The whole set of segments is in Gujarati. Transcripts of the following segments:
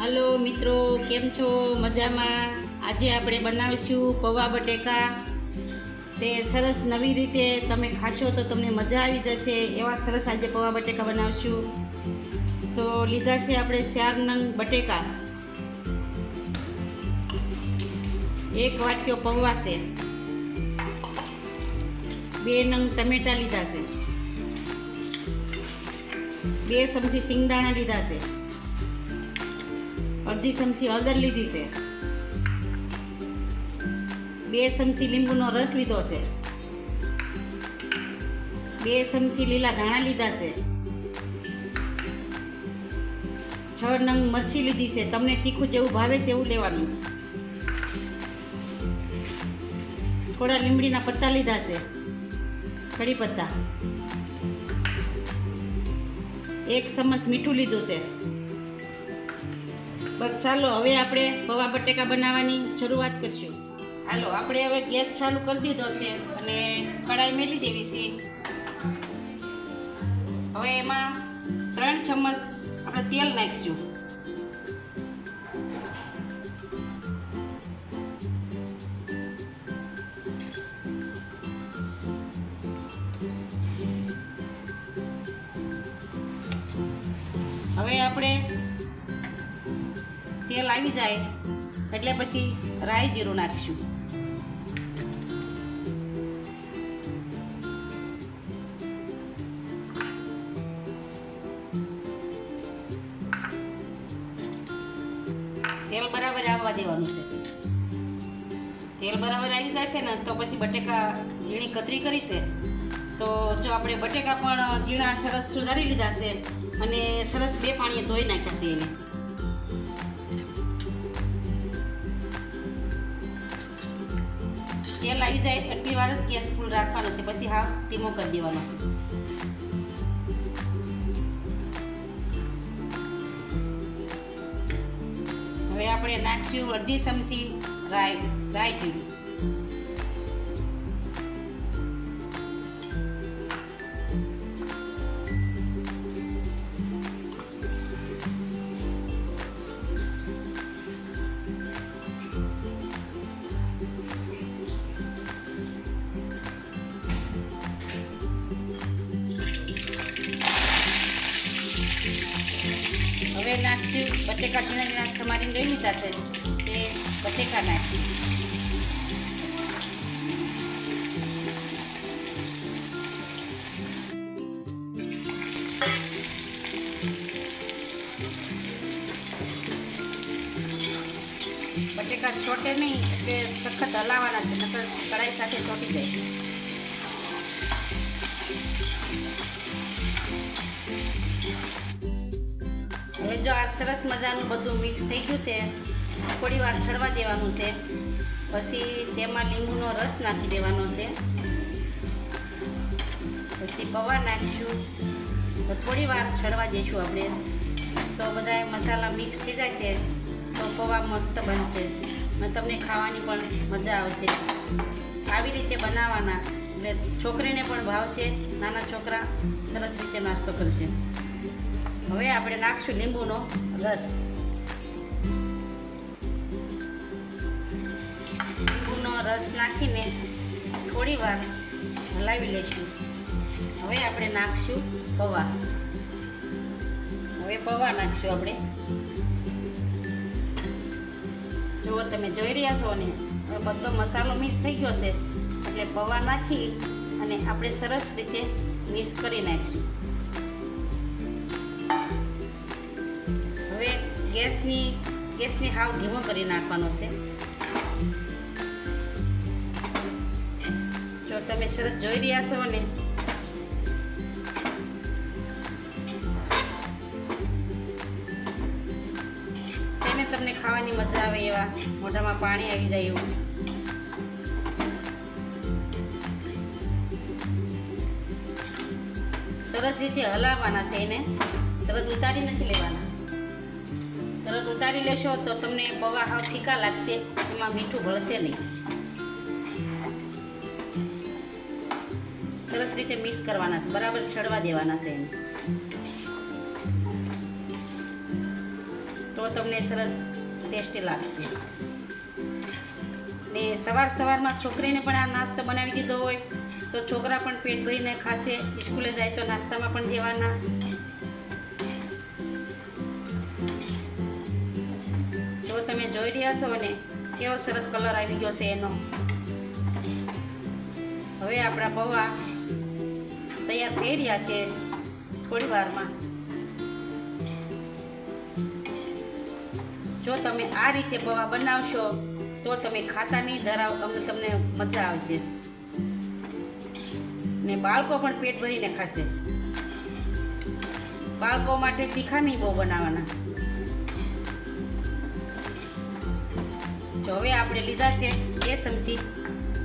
હાલો મિત્રો, કેમ છો? મજામાં? આજે આપણે બનાવીશું પૌવા બટેકા. તે સરસ નવી રીતે તમે ખાશો તો તમને મજા આવી જશે. એવા સરસ આજે પૌવા બટેકા બનાવશું. તો લીધા છે આપણે ચાર નંગ બટેકા. એક વાટક્યો પૌવા છે. બે નંગ ટમેટા લીધા છે. બે ચમચી સિંગદાણા લીધા છે. અડધી ચમચી હળદર લીધી છે બે ચમચી લીંબુનો રસ લીધો છે બે ચમચી લીલા ધાણા લીધા છે છ નંગ મરચી લીધી છે તમને તીખું જેવું ભાવે તેવું લેવાનું થોડા લીમડીના પત્તા લીધા છે કડી પત્તા એક ચમચ મીઠું લીધું છે બસ ચાલો, હવે આપણે પૌવા બટેકા બનાવવાની શરૂઆત કરશું. હાલો, આપણે હવે ગેસ ચાલુ કરી દીધો છે અને કઢાઈ મેલી દેવી છે. હવે એમાં ત્રણ ચમચ આપણે તેલ નાખીશું. હવે આપણે તેલ આવી જાય એટલે પછી રાઈ જીરું નાખીશું. તેલ બરાબર આવવા દેવાનું છે. તેલ બરાબર આવી જશે ને તો પછી બટેકા ઝીણી કતરી કરી છે. તો જો આપણે બટેકા પણ ઝીણા સરસ સુધારી લીધા છે અને સરસ બે પાણીએ ધોઈ નાખ્યા છે એને. તેલ આવી જાય, એટલી વાર જ ગેસ ફૂલ રાખવાનો છે. પછી હાવ ધીમો કરી દેવાનો છે. હવે આપણે નાખશું અડધી ચમચી રાઈ રાઈ જીરું. હવે નાખશું. બટેકા ઝીણા ઝીણા સમારીને લઈ લીધા છે. તે બટેકા નાખ્યું બટેકા છોટે નહીં, એટલે સખત હલાવવાના છે, નકર કઢાઈ સાથે ચોટી જાય. જો આ સરસ મજાનું બધું મિક્સ થઈ ગયું છે, થોડી વાર છડવા દેવાનું છે. પછી તેમાં લીંબુનો રસ નાખી દેવાનો છે. પછી પૌવા નાખીશું. તો થોડી વાર છડવા દઈશું આપણે. તો બધા મસાલા મિક્સ થઈ જાય છે, તો પૌવા મસ્ત બનશે. અને તમને ખાવાની પણ મજા આવશે. આવી રીતે બનાવવાના. એટલે છોકરીને પણ ભાવશે, નાના છોકરા સરસ રીતે નાસ્તો કરશે. હવે આપણે નાખશું લીંબુનો રસ. લીંબુનો રસ નાખીને થોડી વાર હલાવી લઈશું. હવે આપણે નાખશું પૌવા. હવે પૌવા નાખશું આપણે. જુઓ તમે જોઈ રહ્યા છો ને? હવે બધો મસાલો મિક્સ થઈ ગયો છે. એટલે પૌવા નાખી અને આપણે સરસ રીતે મિક્સ કરી નાખીશું. ગેસની ગેસની હાવ ધીમો કરી નાખવાનો છે. જો તમે સરસ જોઈ રહ્યા છો ને. શેને તમને ખાવાની મજા આવે એવા. મોઢામાં પાણી આવી જાય એવું. સરસ રીતે હલાવવાના છે એને. તરત ઉતારી નથી લેવાના. ઉતારી લેશો તો તમને પૌવા હાવ ફીકા લાગશે, એમાં મીઠું ભળશે નહીં. સરસ રીતે મિક્સ કરવાના છે, બરાબર છડવા દેવાના છે એને. તો તમને સરસ ટેસ્ટી લાગશે. ને સવાર સવારમાં છોકરીને પણ આ નાસ્તો બનાવી દીધો હોય, તો છોકરા પણ પેટ ભરીને ખાશે, સ્કૂલે જાય તો નાસ્તામાં પણ દેવાના. જોઈ રહ્યા ને કેવો સરસ કલર આવી ગયો છે એનો. હવે આપણા પૌવા તૈયાર થઈ રહ્યા છે થોડી વારમાં જો તમે આ રીતે પૌવા બનાવશો, તો તમે ખાતા નહીં ધરાવ, અમને તમને મજા આવશે. ને બાળકો પણ પેટ ભરીને ખાશે. બાળકો માટે તીખા નહીં બહુ બનાવવાના. જો હવે આપણે લીધા છે બે ચમચી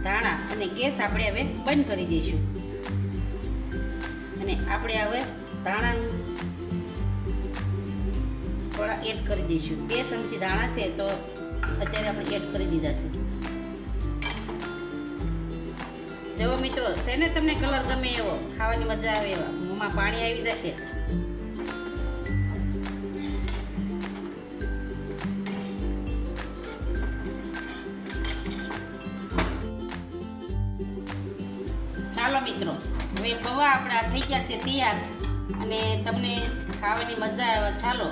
ધાણા અને ગેસ આપણે હવે બંધ કરી દઈશું. અને આપણે હવે ધાણાનું થોડા એડ કરી દઈશું. બે ચમચી ધાણા છે તો અત્યારે આપણે એડ કરી દીધા છે. જુઓ મિત્રો છે તમને કલર ગમે એવો? ખાવાની મજા આવે એવા. મોંમાં પાણી આવી જશે. ચાલો મિત્રો, હવે પૌવા આપણા થઈ ગયા છે તૈયાર અને તમને ખાવાની મજા આવે. ચાલો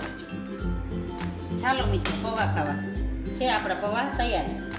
ચાલો મિત્રો, પૌવા ખાવા. છે આપણા પૌવા તૈયાર.